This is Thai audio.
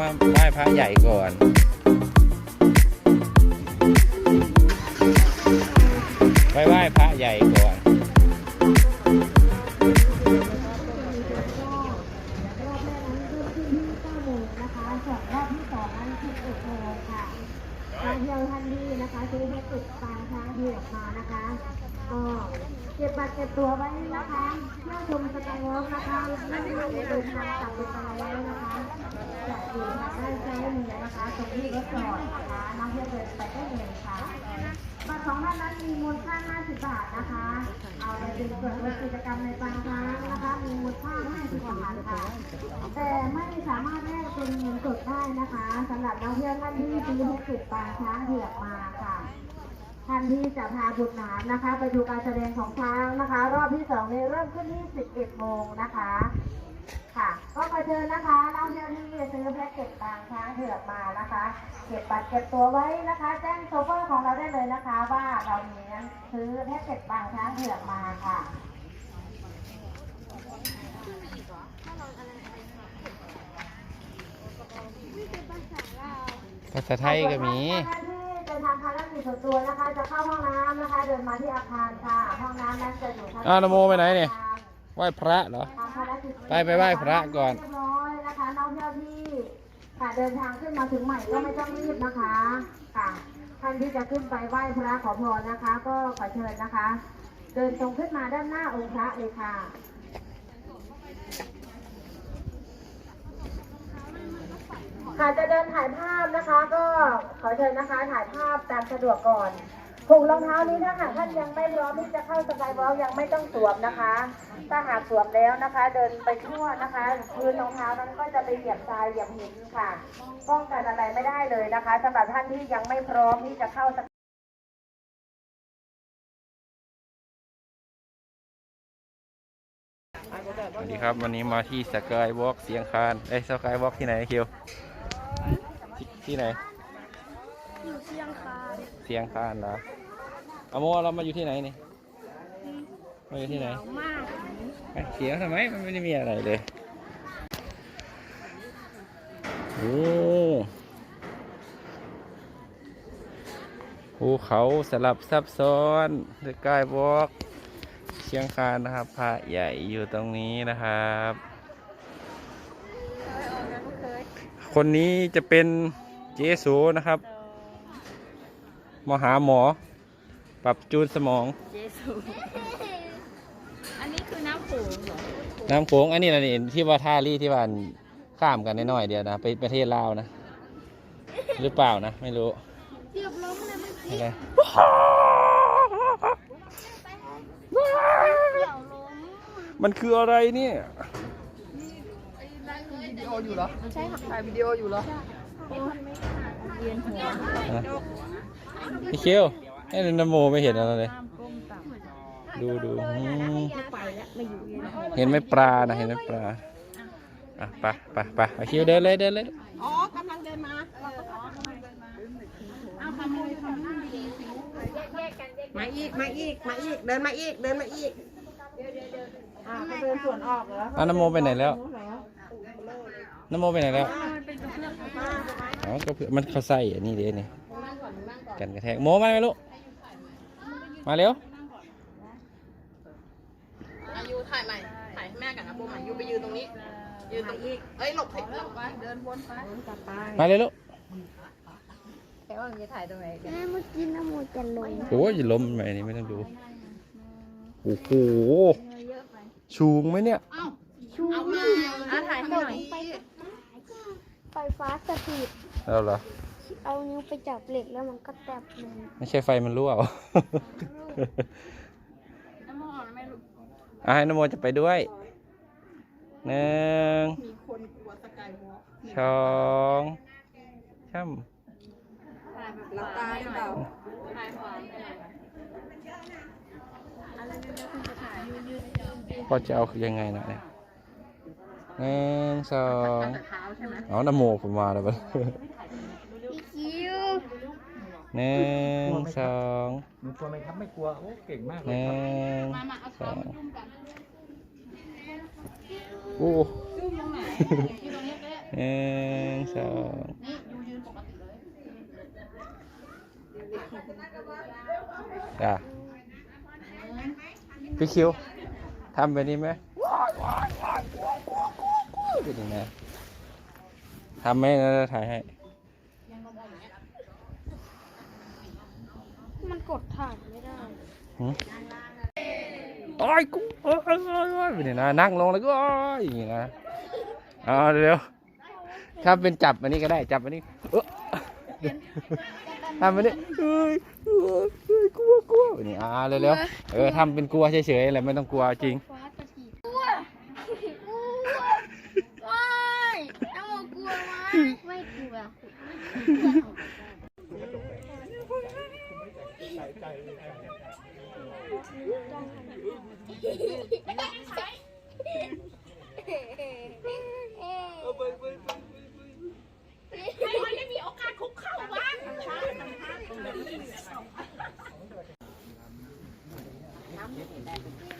มาไหว้พระใหญ่ก่อนไปไหว้พระใหญ่ ก็เก็บบัตรเก็บตัวไว้นะคะเที่ยวชมสกายวอล์กนะคะไม่ได้เดินทางกลับไปแล้วนะคะจะอยู่ทางด้านซ้ายมือนะคะตรงที่รถจอดนะคะนักเที่ยวเดินไปได้เลยค่ะบัตรของท่านนั้นมีมูลค่า 50 บาทนะคะ เอาไปเป็นส่วนลดกิจกรรมในบางครั้งนะคะ มีมูลค่า 50 บาทค่ะ แต่ไม่สามารถแลกเป็นเงินสดได้นะคะสำหรับนักเที่ยวท่านที่ซื้อแพ็กเกจปางช้างเผือกมา ท่านที่จะพาบุตรหลานนะคะ ไปดูการแสดงของช้างนะคะ รอบที่สองนี้เริ่มขึ้นที่ 11โมงนะคะ ค่ะ ก็ขอเชิญนะคะนักเที่ยวที่ซื้อแพ็กเกจปางช้างเผือกมานะคะ เก็บบัตรเก็บตัวไว้นะคะ แจ้งโชเฟอร์ของเราได้เลยนะคะ ว่าเรามีนั้นซื้อแพ็กเกจปางช้างเผือกมาค่ะภาษาไทยก็มี ดินทางภารกิจส่วนตัวนะคะ จะเข้าห้องน้ำนะคะ เดินมาที่อาคารค่ะ ห้องน้ำนั้นจะอยู่ทางอ้าวนโมไปไหนเนี่ย ไหว้พระเหรอ ทางภารกิจไปไปไหว้พระก่อน เรียบร้อยนะคะน้องเที่ยวที่ค่ะเดินทางขึ้นมาถึงใหม่ก็ไม่ต้องรีบนะคะ ค่ะ ท่านที่จะขึ้นไปไหว้พระขอพรนะคะ ก็ขอเชิญนะคะ เดินตรงขึ้นมาด้านหน้าองค์พระเลยค่ะ ค่ะจะเดินถ่ายภาพนะคะ ก็ ขอเชิญนะคะถ่ายภาพตามสะดวกก่อนถุงรองเท้านี้ถ้าหากท่านยังไม่พร้อมที่จะเข้าสกายวอล์กยังไม่ต้องสวมนะคะ ถ้าหากสวมแล้วนะคะ เดินไปทั่วนะคะพื้นรองเท้านั้นก็จะไปเหยียบทรายเหยียบหินค่ะป้องกันอะไรไม่ได้เลยนะคะสำหรับท่านที่ยังไม่พร้อมที่จะเข้าสกสวัสดีครับวันนี้มาที่สกายวอล์กเสียงคานเอ้สกายวอล์กที่ไหนคิวที่ไหน ยู่เชียงคานเสียงคานเหรอเอาโมเรามาอยู่ที่ไหนนี่มาอยู่ที่ไหนมากเอ้ยเสียงทำไมมันไม่ได้มีอะไรเลยโอ้ภูเขาสลับซับซ้อนสกายวอล์กเชียงคานนะครับพระใหญ่อยู่ตรงนี้นะครับ คนนี้จะเป็นเจสูนะครับ มาหาหมอ ปรับจูนสมอง เยซูอันนี้คือน้ำโขงเหรอน้ำโขงอันนี้นะนี่ที่ว่าท่ารี่ที่ว่าข้ามกันน้อยๆเดียวนะไปประเทศลาวนะ หรือเปล่านะ ไม่รู้เทียบล้มเลยเมื่อกี้อะไรเกี่ยวล้มมันคืออะไรเนี่ยวิดีโออยู่เหรอ ใช่ค่ะถ่ายวิดีโออยู่เหรอ เวียนหัวนะพี่เคียวให้นโมไม่เห็นอะไรเลยน้ำก้มต่ำดูดูอืมไปแล้วมาอยู่เวียนหัวเห็นไหมปลานะเห็นไหมปลาอะไปไปไปไปคิวเดินเลยเดินเลยอ๋อกำลังเดินมามาอีก มาอีก มาอีก เดินมาอีก เดินมาอีกอ่าเขาเดินสวนออกเหรออะนโมไปไหนแล้วนโมไปไหนแล้ว อ๋อก็เพื่อมันเขาใส่อันนี้เด้นี่กันกระแทกโมมาไหมลูกมาเร็วอายุถ่ายใหม่ ถ่ายให้แม่กับนะโบใหม่ยูไปยืนตรงนี้ ยืนตรงนี้เอ้ยหลบเถอะหลบไปเดินวนไปมาเลยลูกแม่เมื่อกี้น้ำมูจะลงโอ้ยอย่าล้มไปนี่ไม่ต้องดูโอ้โหชูงไหมเนี่ยชูนี่อะถ่ายให้หน่อยไฟฟ้าสถิต เอาเหรอ เอานิ้วไปจับเหล็กแล้วมันก็แตบลงไม่ใช่ไฟมันรั่วเหรออะให้นโมจะไปด้วยหนึ่งมีคนกลัวสกายวอล์กสองช่หลับตาหรือเปล่าำพ่อจะเอาคือยังไงนะเนี่ยหนึ่งสองแต่เท้าใช่ไหม เอานโมผมมาแล้วปะพี่คิว หนึ่งสองหนูกลัวไหมครับไม่กลัวโอ้เก่งมากหเลยนึ่ครับงสองโอ้หนึ่งสองนี่ยูยืนปกติเลยจ้ะพี่คิวทำแบบนี้ไหมเป็นยังไงทำไหมนะถ่ายให้ มัน กดถ่ายไม่ได้โอ้ยกูโอ้ยโอ้ยโอ้ยโอ้ยเป็นยังไงนั่งลงแล้วก็โอ้ยอย่างนี้นะเอาเร็วๆถ้าเป็นจับอันนี้ก็ได้จับอันนี้เออทำอันนี้เอ้ยเอ้ยเอ้ยกลัวกลัวนี่อ่าเร็วๆเออทำเป็นกลัวเฉยๆแหละไม่ต้องกลัวจริงไฟ เอาไปไปไปไปไปให้มันได้มีโอกาสคุกเข้างน้ด